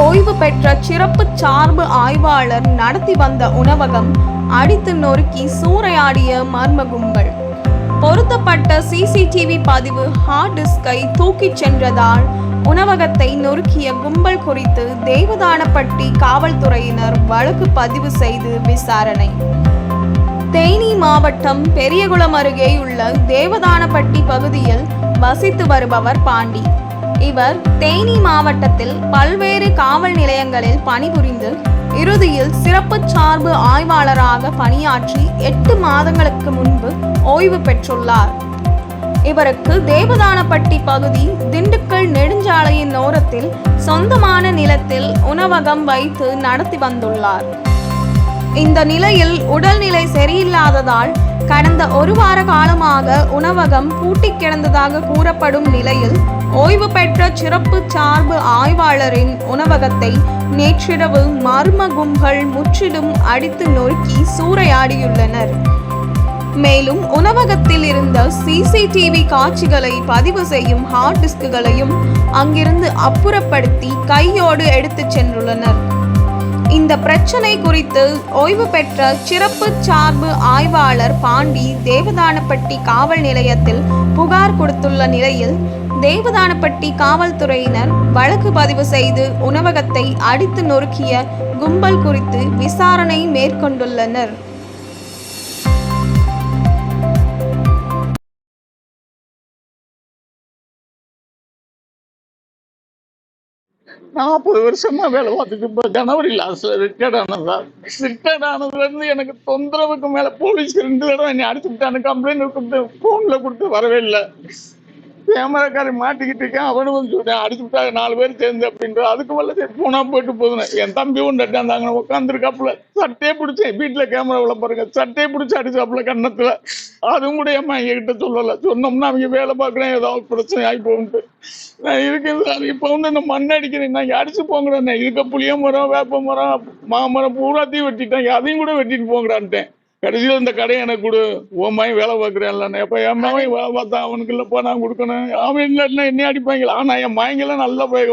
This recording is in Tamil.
ஓய்வு பெற்ற சிறப்பு சார்பு ஆய்வாளர் நடத்தி வந்த உணவகம் அடித்து நொறுக்கி சூறையாடிய மர்ம கும்பல் பொருத்தப்பட்ட சிசிடிவி பதிவு ஹார்ட் டிஸ்கை தூக்கிச் சென்றதால் உணவகத்தை நொறுக்கிய கும்பல் குறித்து தேவதானப்பட்டி காவல்துறையினர் வழக்கு பதிவு செய்து விசாரணை. தேனி மாவட்டம் பெரியகுளம் அருகேயுள்ள தேவதானப்பட்டி பகுதியில் வசித்து வருபவர் பாண்டி. இவர் தேனி மாவட்டத்தில் பல்வேறு காவல் நிலையங்களில் பணிபுரிந்து இறுதியில் சிறப்பு சார்பு ஆய்வாளராக பணியாற்றி எட்டு மாதங்களுக்கு முன்பு ஓய்வு பெற்றுள்ளார். இவருக்கு தேவதானப்பட்டி பகுதி திண்டுக்கல் நெடுஞ்சாலையின் ஓரத்தில் சொந்தமான நிலத்தில் உணவகம் வைத்து நடத்தி வந்துள்ளார். இந்த நிலையில் உடல்நிலை சரியில்லாததால் கடந்த ஒரு வார காலமாக உணவகம் பூட்டிக் கிடந்ததாக கூறப்படும் நிலையில் ஓய்வு பெற்ற சிறப்பு சார்பு ஆய்வாளரின் உணவகத்தை நேற்றிரவு மர்ம கும்பல் முற்றிலும் அடித்து நொறுக்கி சூறையாடியுள்ளனர். மேலும் உணவகத்தில் இருந்த சிசிடிவி காட்சிகளை பதிவு செய்யும் ஹார்ட் டிஸ்குகளையும் அங்கிருந்து அப்புறப்படுத்தி கையோடு எடுத்துச் சென்றுள்ளனர். இந்த பிரச்சனை குறித்து ஓய்வு பெற்ற சிறப்பு சார்பு ஆய்வாளர் பாண்டி தேவதானப்பட்டி காவல் நிலையத்தில் புகார் கொடுத்துள்ள நிலையில் தேவதானப்பட்டி காவல்துறையினர் வழக்கு பதிவு செய்து உணவகத்தை அடித்து நொறுக்கிய கும்பல் குறித்து விசாரணை மேற்கொண்டுள்ளனர். நாற்பது வருஷமா வேலை பார்த்துட்டு இப்போ ஜனவரி லாஸ்ட்ல ரிட்டையர்ட் ஆனதா? ரிட்டையர்ட் ஆனதுல இருந்து எனக்கு தொந்தரவுக்கு மேல போலீஸ் ரெண்டு தடவை என்னை அடிச்சு விட்டானு கம்ப்ளைண்ட் கொடுத்து போன்ல கொடுத்து வரவே இல்லை. கேமராக்காரி மாட்டிக்கிட்டு இருக்கேன். அவனு வந்து சொல்லிட்டேன் அடிச்சு விட்டாங்க நாலு பேர் சேர்ந்து அப்படின்ற. அதுக்கு மேல சரி போனா போயிட்டு போதுனேன். என் தம்பி ஒன்று அட்டாந்தாங்க உட்காந்துருக்காப்புல சட்டையே பிடிச்சேன் கேமரா கேமராவில் பாருங்க. சட்டையே பிடிச்சி அடிச்சாப்புல கன்னத்துல. அதுவும் கூட ஏமா என்கிட்ட சொல்லலை. சொன்னோம்னா அவங்க வேலை பார்க்குறேன் ஏதாவது பிரச்சனை ஆகி போகும்ட்டு. நான் இருக்கேன் சார் இப்போ வந்து இந்த மண் அடிக்கிறேன். நான் அடிச்சு போங்கிறேன் இருக்க புளிய மரம் வேப்ப மரம் மாமரம் பூராத்தையும் வெட்டிட்டேன். அதையும் கூட வெட்டிட்டு போங்கிறான்ட்டேன் கடைசியில் இந்த கடையை எனக்கு கொடு. உன் மகன் வேலை பார்க்குறேன் எப்போ என் மகன் வேலை பார்த்தா அவனுக்கு இல்லைப்பா நான் கொடுக்கணும். அவன் இல்லைன்னா என்ன அடிப்பாங்களா? ஆனால் என் மயங்கெல்லாம் நல்லா பையன்